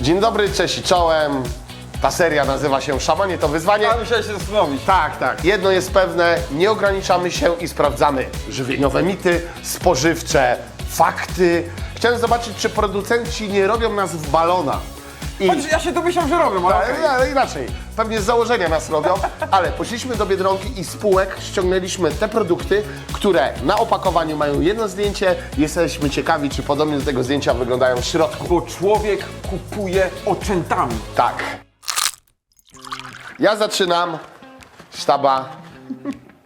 Dzień dobry, cześć i czołem. Ta seria nazywa się Szamanie to wyzwanie. Ja musiałem się zastanowić. Tak, tak. Jedno jest pewne, nie ograniczamy się i sprawdzamy żywieniowe mity, spożywcze, fakty. Chciałem zobaczyć, czy producenci nie robią nas w balona. I Choć ja się domyślam, że robią, ale okej. ale, ale inaczej. Pewnie z założenia nas robią, ale poszliśmy do Biedronki i spółek ściągnęliśmy te produkty, które na opakowaniu mają jedno zdjęcie. Jesteśmy ciekawi, czy podobnie do tego zdjęcia wyglądają w środku. Bo człowiek kupuje oczętami. Tak. Ja zaczynam sztaba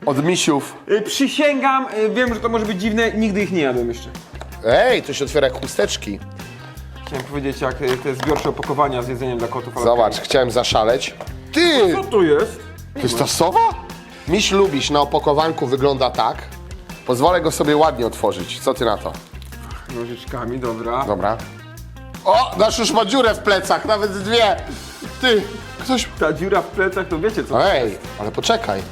od misiów. Y, Przysięgam, y, wiem, że to może być dziwne, nigdy ich nie jadłem jeszcze. Ej, to się otwiera jak chusteczki. Chciałem powiedzieć, jak y, te zbiorcze opakowania z jedzeniem dla kotów. ale Zobacz, chciałem zaszaleć. Ty! Co to jest? To jest ta sowa? Miś lubisz, na opakowanku wygląda tak. Pozwolę go sobie ładnie otworzyć. Co ty na to? Nożyczkami, dobra. Dobra. O, nasz już ma dziurę w plecach, nawet dwie. Ty, ktoś... Ta dziura w plecach, to wiecie co? Ej, ale poczekaj.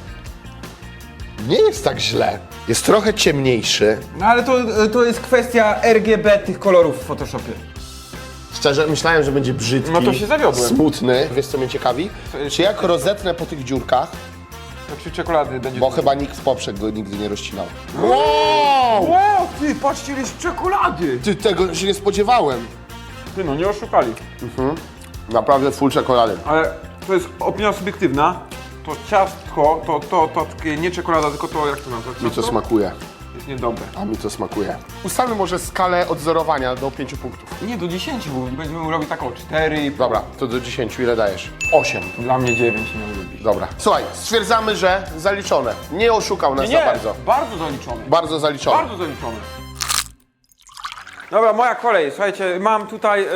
Nie jest tak źle. Jest trochę ciemniejszy. No ale to, y, to jest kwestia RGB tych kolorów w Photoshopie. Szczerze, myślałem, że będzie brzydki. No to się zawiodłem. Smutny. Wiesz, co mnie ciekawi? Czy jak rozetnę po tych dziurkach, To przy czekolady będzie... bo chyba nikt w poprzek go nigdy nie rozcinał. Wow! O, ty, patrzcie, ile jest czekolady! Ty, tego się nie spodziewałem. Ty, no nie oszukali. Naprawdę full czekolady. Ale to jest opinia subiektywna. To ciastko, to, to, to takie nie czekolada, tylko to, jak to nazwać? Mi to Ciastko? smakuje. Jest niedobre. A mi to smakuje. Ustalmy może skalę odzorowania do 5 punktów. Nie, do 10, bo będziemy robić taką 4 Dobra, to do 10 ile dajesz? 8. Dla mnie 9 nie lubi. Dobra. Słuchaj, stwierdzamy, że zaliczone. Nie oszukał nas Nie, za bardzo. bardzo zaliczony. Bardzo zaliczone. Bardzo zaliczony. Dobra, moja kolej. Słuchajcie, mam tutaj e,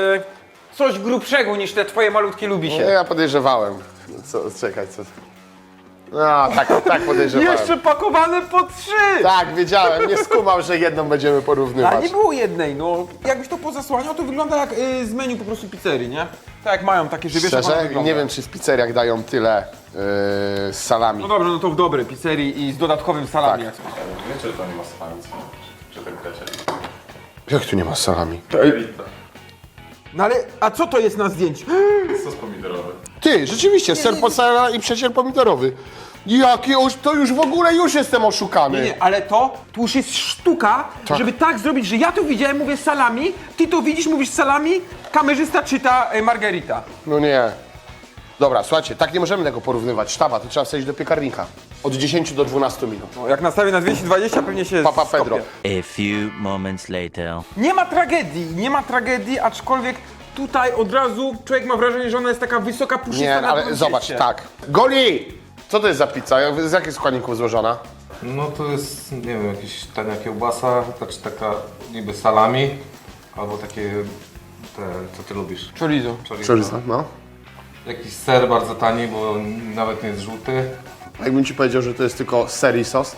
coś grubszego niż te twoje malutkie lubi Nie, się. ja podejrzewałem. Co, czekaj, co? No, tak, tak podejrzewałem. Jeszcze pakowane po trzy! Tak, wiedziałem. Nie skumał, że jedną będziemy Ale porównywać. nie było jednej, no. Jakbyś to pozasłaniał, to wygląda jak y, z menu po prostu pizzerii, nie? Tak jak mają takie, że wiesz, jak ona Szczerze, wygląda. nie wiem, czy w pizzeriach dają tyle yy, z salami. No dobra, no to w dobrej pizzerii i z dodatkowym salami. Tak. jak są. Wiecie, że to nie ma salami, czy ten krecie. Jak tu nie ma z salami? No ale, a co to jest na zdjęciu? Sos pomidorowy. Ty, rzeczywiście, ser mozzarella i przecier pomidorowy. Jakie już, to już w ogóle już jestem oszukany. Nie, ale to, tu już jest sztuka, Tak. żeby tak zrobić, że ja tu widziałem, mówię salami, ty to widzisz, mówisz salami, kamerzysta czyta e, margarita. No nie. Dobra, słuchajcie, tak nie możemy tego porównywać. Sztaba, to trzeba wsadzić do piekarnika. Od 10 do 12 minut. No, jak nastawię na 220, pewnie się Papa skopię. Pedro. A few moments later. Nie ma tragedii, nie ma tragedii, aczkolwiek tutaj od razu człowiek ma wrażenie, że ona jest taka wysoka, puszysta Nie, na ale zobacz, tak. Goli! Co to jest za pizza? Jak- Z jakich składników złożona? No to jest, nie wiem, jakaś tania kiełbasa, znaczy taka niby salami, albo takie, te, co ty lubisz? Chorizo. Chorizo. no. Jakiś ser bardzo tani, bo nawet nie jest żółty. A Jakbym ci powiedział, że to jest tylko ser i sos.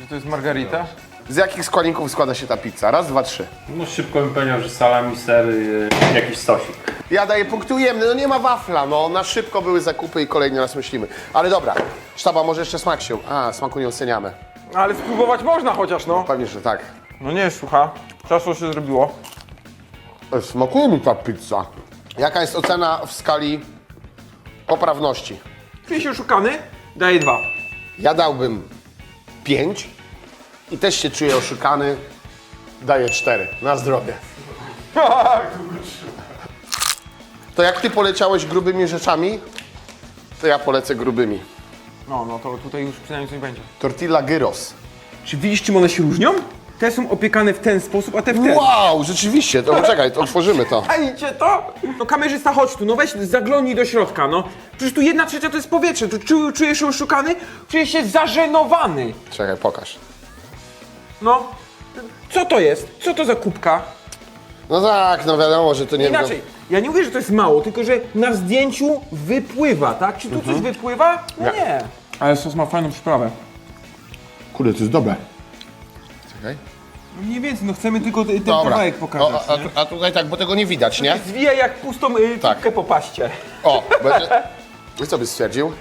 Że to jest margarita? Z jakich składników składa się ta pizza? Raz, dwa, trzy. No szybko bym powiedział, że salami, ser, y, jakiś sosik. Ja daję punkt ujemny, no nie ma wafla, no na szybko były zakupy i kolejny raz myślimy. Ale dobra, sztaba, może jeszcze smak się. A, smaku nie oceniamy. Ale spróbować można chociaż, no. Pewnie, że tak. No nie, słucha. Czasu się zrobiło. E, Smakuje mi ta pizza. Jaka jest ocena w skali poprawności? Czuję się oszukany, daję dwa. Ja dałbym 5 i też się czuję oszukany. Daję 4. Na zdrowie. To jak ty poleciałeś grubymi rzeczami, to ja polecę grubymi. No, no to tutaj już przynajmniej coś będzie. Tortilla gyros. Czy widzisz, czym one się różnią? Te są opiekane w ten sposób, a te w ten. Wow, rzeczywiście, to poczekaj, to otworzymy to. Czajcie to? No kamerzysta, chodź tu, no weź zaglądnij do środka, no. Przecież tu jedna trzecia to jest powietrze, tu czu, czujesz się oszukany? Czujesz się zażenowany. Czekaj, pokaż. No. Co to jest? Co to za kubka? No tak, no wiadomo, że to nie Inaczej, ja nie mówię, że to jest mało, tylko że na zdjęciu wypływa, tak? Czy tu coś wypływa? No Nie. nie. Ale sos ma fajną przyprawę. Kurde, to jest dobre. Czekaj. No mniej więcej, no chcemy tylko ten Dobra. kawałek O, pokazać. a, a, a tutaj tak, bo tego nie widać, nie? Zwija jak pustą y, Tak. po paście. O, będzie... I co byś stwierdził?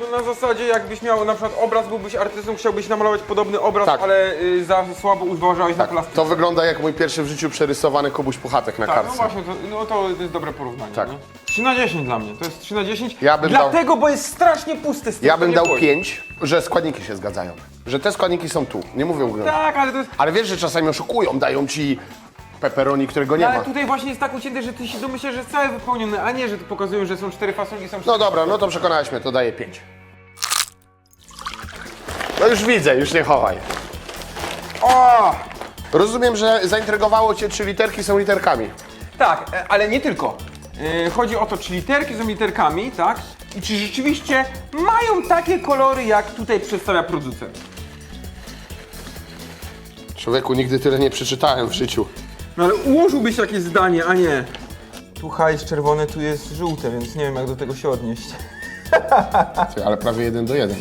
No na zasadzie jakbyś miał na przykład obraz, byłbyś artystą, chciałbyś namalować podobny obraz, Tak. ale y, za słabo uważałeś na Tak, plastykę. to wygląda jak mój pierwszy w życiu przerysowany Kubuś Puchatek na Tak, no kartce. właśnie, to, no to jest dobre porównanie. Tak. Nie? 3 na 10 dla mnie, to jest 3 na 10. Ja bym dał- Dlatego, bo jest strasznie pusty z tym, Ja bym nie dał wchodzi. 5, że składniki się zgadzają. Że te składniki są tu, nie mówią gry. Tak, ale to jest... Ale wiesz, że czasami oszukują, dają ci pepperoni, którego nie ale ma. tutaj właśnie jest tak ucięte, że ty się domyślasz, że jest cały wypełniony, a nie, że tu pokazują, że są cztery fasolki, są cztery... No dobra, no to przekonałeś mnie, to daję 5. No już widzę, już nie chowaj. O! Rozumiem, że zaintrygowało cię, czy literki są literkami. Tak, e, ale nie tylko. E, Chodzi o to, czy literki są literkami, tak? I czy rzeczywiście mają takie kolory, jak tutaj przedstawia producent. Człowieku, nigdy tyle nie przeczytałem w życiu. No ale ułożyłbyś takie zdanie, a nie. Tu H jest czerwone, tu jest żółte, więc nie wiem jak do tego się odnieść. Ty, ale prawie jeden do jeden.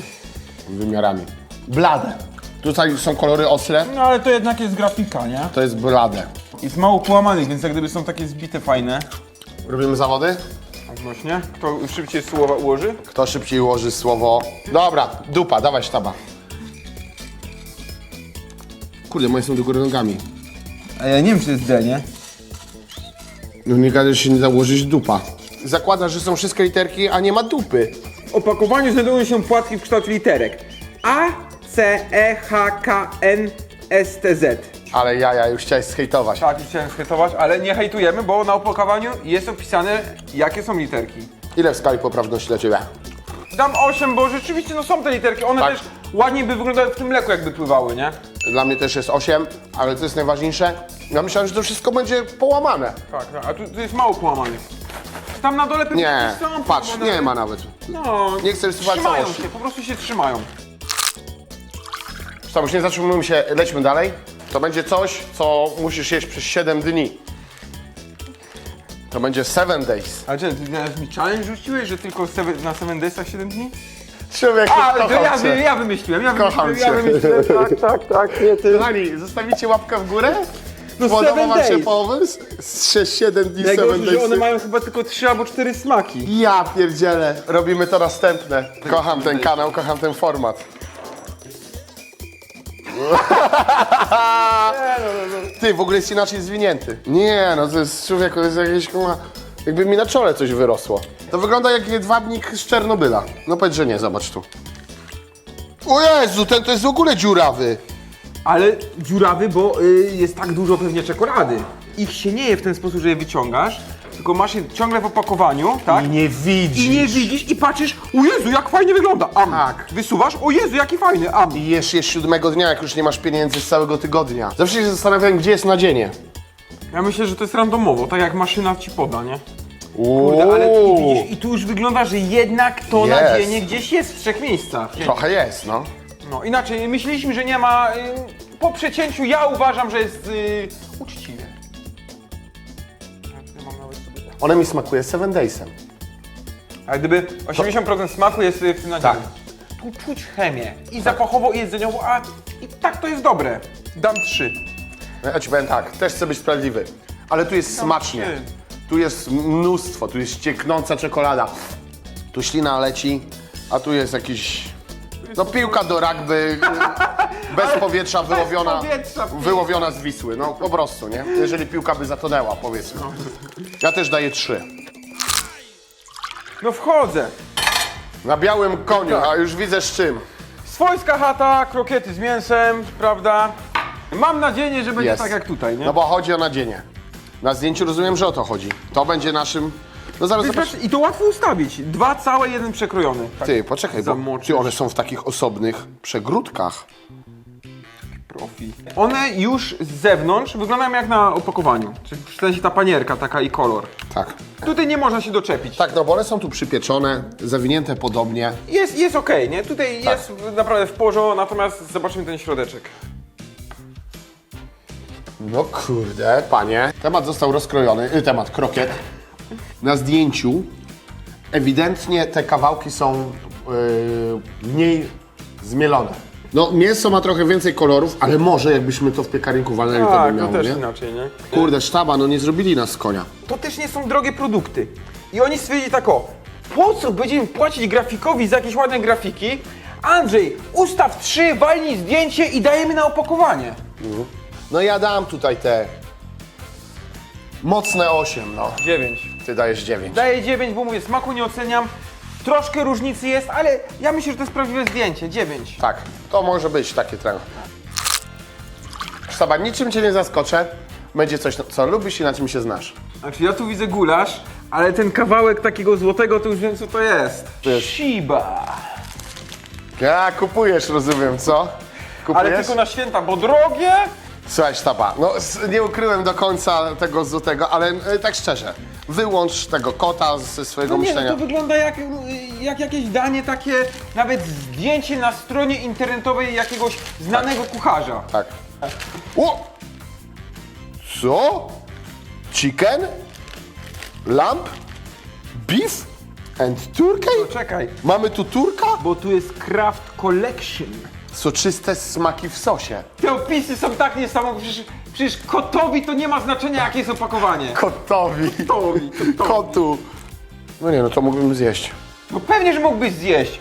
Wymiarami. Blade. Tutaj są kolory ostre, No ale to jednak jest grafika, nie? to jest blade. Jest mało połamanych, więc jak gdyby są takie zbite fajne. Robimy zawody? Odnośnie. Kto szybciej słowa ułoży? Kto szybciej ułoży słowo... Dobra, dupa, dawaj sztaba. Kurde, moje są do góry nogami. A ja nie wiem, czy to jest D, nie? No nie gadaj, że się nie da ułożyć dupa. Zakłada, że są wszystkie literki, a nie ma dupy. W opakowaniu znajdują się płatki w kształcie literek A, C, E, H, K, N, S, T, Z. Ale ja, ja już chciałeś skejtować. Tak, już chciałem hejtować, ale nie hejtujemy, bo na opakowaniu jest opisane, jakie są literki. Ile w skali poprawności dla ciebie? Dam 8, bo rzeczywiście no są te literki, one Tak. też ładniej by wyglądały w tym mleku, jakby pływały, nie? Dla mnie też jest 8, ale co jest najważniejsze? Ja myślałem, że to wszystko będzie połamane. Tak, tak, a tu, tu jest mało połamanych. Tam na dole pewnie Nie, jakieś są patrz, połamane. nie ma nawet. No, Nie chcę rysować trzymają całości. się, po prostu się trzymają. Już nie zatrzymujmy się, lećmy dalej. To będzie coś, co musisz jeść przez 7 dni. To będzie 7 days. A czy ty teraz mi challenge rzuciłeś, że tylko seven, na 7 daysach 7 dni? Człowieku, A, to kocham ja, cię. ja wymyśliłem, ja Kocham wymyśliłem, ja cię. wymyśliłem, tak, tak, tak, nie ty. Kochani, zostawicie łapkę w górę? No Podoba seven wam się days. pomysł? Z 6-7 dni 7 Najgorsze, że one days. mają chyba tylko 3 albo 4 smaki. Ja pierdzielę, robimy to następne. Kocham ten kanał, kocham ten format. Ty, w ogóle jest inaczej zwinięty. Nie, no to jest człowieku, jest jakieś jakby mi na czole coś wyrosło. To wygląda jak jedwabnik z Czernobyla. No powiedz, że nie, zobacz tu. O Jezu, ten to jest w ogóle dziurawy. Ale dziurawy, bo y, jest tak dużo pewnie czekolady. Ich się nie je w ten sposób, że je wyciągasz, tylko masz je ciągle w opakowaniu, tak? I nie widzisz. I nie widzisz i patrzysz, o Jezu, jak fajnie wygląda, am. Tak. Wysuwasz, o Jezu, jaki fajny, am. I jesz je siódmego dnia, jak już nie masz pieniędzy z całego tygodnia. Zawsze się zastanawiałem, gdzie jest nadzienie. Ja myślę, że to jest randomowo, tak jak maszyna ci poda, nie? Kurde, ale i, widzisz, i tu już wygląda, że jednak to Jest. nadzienie gdzieś jest w trzech miejscach. trochę jest, no. No inaczej, myśleliśmy, że nie ma, y, po przecięciu ja uważam, że jest y, uczciwe. One mi smakuje Seven Daysem. A gdyby 80% smaku jest y, w tym nadzieniu. Tak. Tu czuć chemię i zapachowo i jedzeniowo, a i tak to jest dobre. Dam 3. No Ja ci powiem tak, też chcę być sprawiedliwy, ale tu jest smacznie. trzy. Tu jest mnóstwo, tu jest cieknąca czekolada. Tu ślina leci, a tu jest jakiś... No piłka do rugby, bez powietrza wyłowiona, powietrza, wyłowiona z Wisły, no po prostu, nie? Jeżeli piłka by zatonęła, powiedzmy. Ja też daję trzy. No wchodzę. Na białym koniu, a już widzę z czym. Swojska chata, krokiety z mięsem, prawda? Mam nadzieję, że będzie Jest. tak jak tutaj, nie? No bo chodzi o nadzienie. Na zdjęciu rozumiem, że o to chodzi. To będzie naszym... No zaraz zobacz. I to łatwo ustawić. Dwa całe, jeden przekrojony. Tak, Ty, poczekaj, bo Zamoczysz. ty, one są w takich osobnych przegródkach. Profi. One już z zewnątrz wyglądają jak na opakowaniu. Czyli w sensie ta panierka taka i kolor. Tak. Tutaj nie można się doczepić. Tak, no bo one są tu przypieczone, zawinięte podobnie. Jest, jest okej, nie? Tutaj Tak. jest naprawdę w porządku, natomiast zobaczymy ten środeczek. No kurde, panie. Temat został rozkrojony, y, temat krokiet. Na zdjęciu ewidentnie te kawałki są yy, mniej zmielone. No mięso ma trochę więcej kolorów, ale może jakbyśmy to w piekarniku walnęli, to by Tak, miało, no też nie? inaczej, nie? Kurde, sztaba, no nie zrobili nas z konia. To też nie są drogie produkty. I oni stwierdzili tak o, Po co będziemy płacić grafikowi za jakieś ładne grafiki? Andrzej, ustaw trzy, walnij zdjęcie i dajemy na opakowanie. No ja dam tutaj te mocne 8, no. 9. Ty dajesz 9. Daję 9, bo mówię, smaku nie oceniam. Troszkę różnicy jest, ale ja myślę, że to jest prawdziwe zdjęcie. 9. Tak, to może być takie trochę. Sztaba, niczym cię nie zaskoczę. Będzie coś, co lubisz i na czym się znasz. Znaczy ja tu widzę gulasz, ale ten kawałek takiego złotego to już wiem co to jest. jest- Shiba. Ja kupujesz, rozumiem, co? Kupujesz? Ale tylko na święta, bo drogie. Słuchaj, sztaba, no s- nie ukryłem do końca tego złotego, ale e, tak szczerze, wyłącz tego kota ze swojego No nie, no myślenia. to wygląda jak, jak jakieś danie takie, nawet zdjęcie na stronie internetowej jakiegoś znanego kucharza. Tak. O! Co? Chicken? Lamb? Beef? And turkey? Czekaj, Mamy tu turka? bo tu jest Craft Collection. Soczyste smaki w sosie. Te opisy są tak niesamowite, przecież, przecież kotowi to nie ma znaczenia jakie jest opakowanie. Kotowi. Kotowi, kotowi. Kotu. No nie, no to mógłbym zjeść. No pewnie, że mógłbyś zjeść.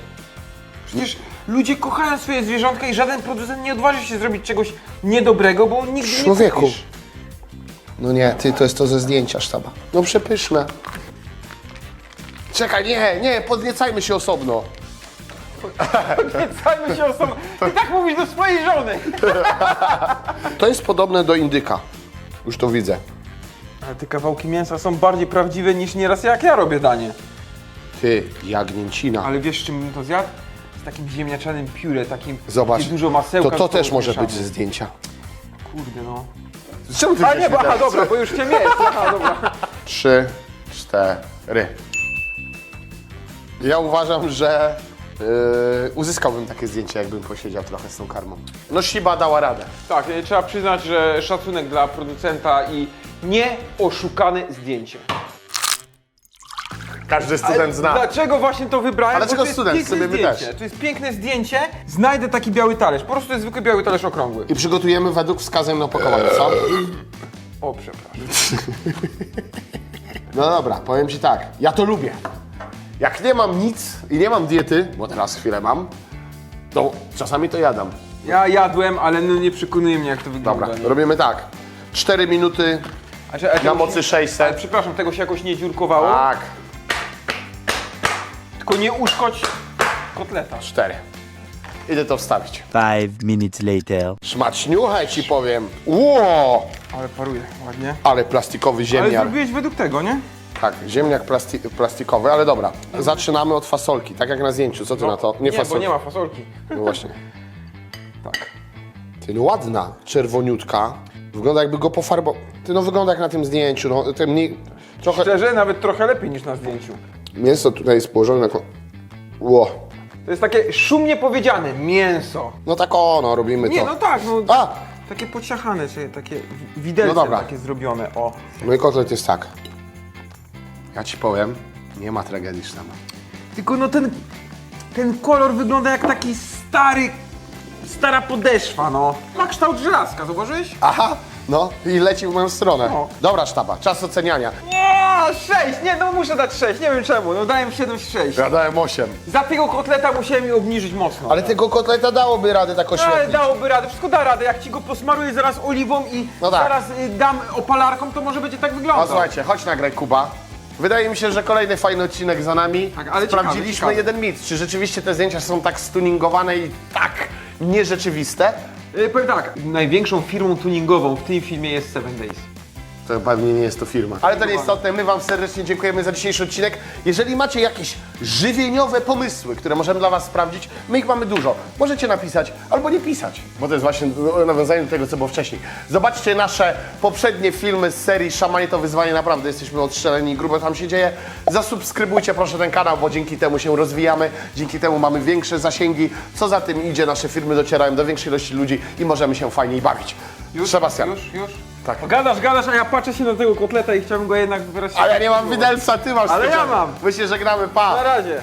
Przecież ludzie kochają swoje zwierzątka i żaden producent nie odważy się zrobić czegoś niedobrego, bo nigdy Człowieku. nie kupisz. No nie, ty, to jest to ze zdjęcia sztaba. No przepyszne. Czekaj, nie, nie, podniecajmy się osobno. Cajmy się osobą. Ty tak mówisz do swojej żony. To jest podobne do indyka. Już to widzę. Ale te kawałki mięsa są bardziej prawdziwe niż nieraz jak ja robię danie. Ty, jagnięcina. Ale wiesz, z czym bym to zjadł? Z takim ziemniaczanym pióre, takim Zobacz, gdzie dużo masełka. to, to z tego też może być ze zdjęcia. Kurde no. Czemu ty A nie, bo, aha, dobra, bo już cię mieć. Aha, dobra. Trzy, cztery. Ja uważam, że yy, uzyskałbym takie zdjęcie, jakbym posiedział trochę z tą karmą. No Shiba dała radę. Tak, e, trzeba przyznać, że szacunek dla producenta i nie oszukane zdjęcie. Każdy student zna. Dlaczego właśnie to wybrałem? Dlaczego to jest student? piękne Sobie my zdjęcie. też. To jest piękne zdjęcie. Znajdę taki biały talerz. Po prostu to jest zwykły biały talerz okrągły. I przygotujemy według wskazań na opakowaniu, co? O, przepraszam. No dobra, powiem ci tak, ja to lubię. Jak nie mam nic i nie mam diety, bo teraz chwilę mam, to czasami to jadam. Ja jadłem, ale no nie przekonuje mnie jak to wygląda. Dobra, nie? robimy tak. 4 minuty A czy- a tego na się- mocy Ale 600. przepraszam, tego się jakoś nie dziurkowało? Tak, Tylko nie uszkodź kotleta. 4. Idę to wstawić. Five minutes later. Szmaczniuchaj ci powiem. Ło! Ale paruje ładnie. Ale plastikowy Ale zrobiłeś według tego, nie? Tak, ziemniak plasti plastikowy, ale dobra. Zaczynamy od fasolki, tak jak na zdjęciu. Co ty na to? Nie, bo fasolki. nie ma fasolki. No właśnie. Tak. Ty, no ładna, czerwoniutka. Wygląda jakby go pofarbował. Ty, no wygląda jak na tym zdjęciu. No, tym mniej... Trochę... Szczerze, nawet trochę lepiej niż na zdjęciu. Mięso tutaj jest położone na... ko- Ło. To jest takie szumnie powiedziane, mięso. No tak o, no robimy Nie, to. no tak, no. A! Takie pociachane, czyli takie wi- widelce No dobra. takie zrobione, o. Mój kotlet jest tak. Ja ci powiem, nie ma tragedii tam. Tylko no ten, ten kolor wygląda jak taki stary, stara podeszwa, no. Ma kształt żelazka, zauważyłeś? Aha, no i leci w moją stronę. No. Dobra, sztaba, czas oceniania. O, 6! Nie, no muszę dać 6, nie wiem czemu, no dałem 7,6. Ja dałem 8. Za tego kotleta musiałem je obniżyć mocno. Ale tego kotleta dałoby radę tak Ale oświetlić. dałoby radę, wszystko da radę. Jak ci go posmaruję zaraz oliwą i No tak. zaraz y, dam opalarką, to może będzie tak No wyglądał. słuchajcie, chodź nagraj Kuba. Wydaje mi się, że kolejny fajny odcinek za nami. Tak, ale Sprawdziliśmy ciekawy, ciekawy. jeden mit. Czy rzeczywiście te zdjęcia są tak stuningowane i tak nierzeczywiste? Y, powiem tak, największą firmą tuningową w tym filmie jest Seven Days. To pewnie nie jest to firma. Ale to nieistotne, my Wam serdecznie dziękujemy za dzisiejszy odcinek. Jeżeli macie jakieś żywieniowe pomysły, które możemy dla Was sprawdzić, my ich mamy dużo. Możecie napisać albo nie pisać, bo to jest właśnie nawiązanie do tego, co było wcześniej. Zobaczcie nasze poprzednie filmy z serii Szamanie to wyzwanie, naprawdę jesteśmy odstrzeleni i grubo tam się dzieje. Zasubskrybujcie proszę ten kanał, bo dzięki temu się rozwijamy, dzięki temu mamy większe zasięgi. Co za tym idzie, nasze filmy docierają do większej ilości ludzi i możemy się fajniej bawić. Sebastian. Już, już? Tak. Gadasz, gadasz, a ja patrzę się na tego kotleta i chciałbym go jednak wyraźnie... Ale ja nie mam widelca, ty masz. Ale ja mam. My się żegnamy, pa! Na razie.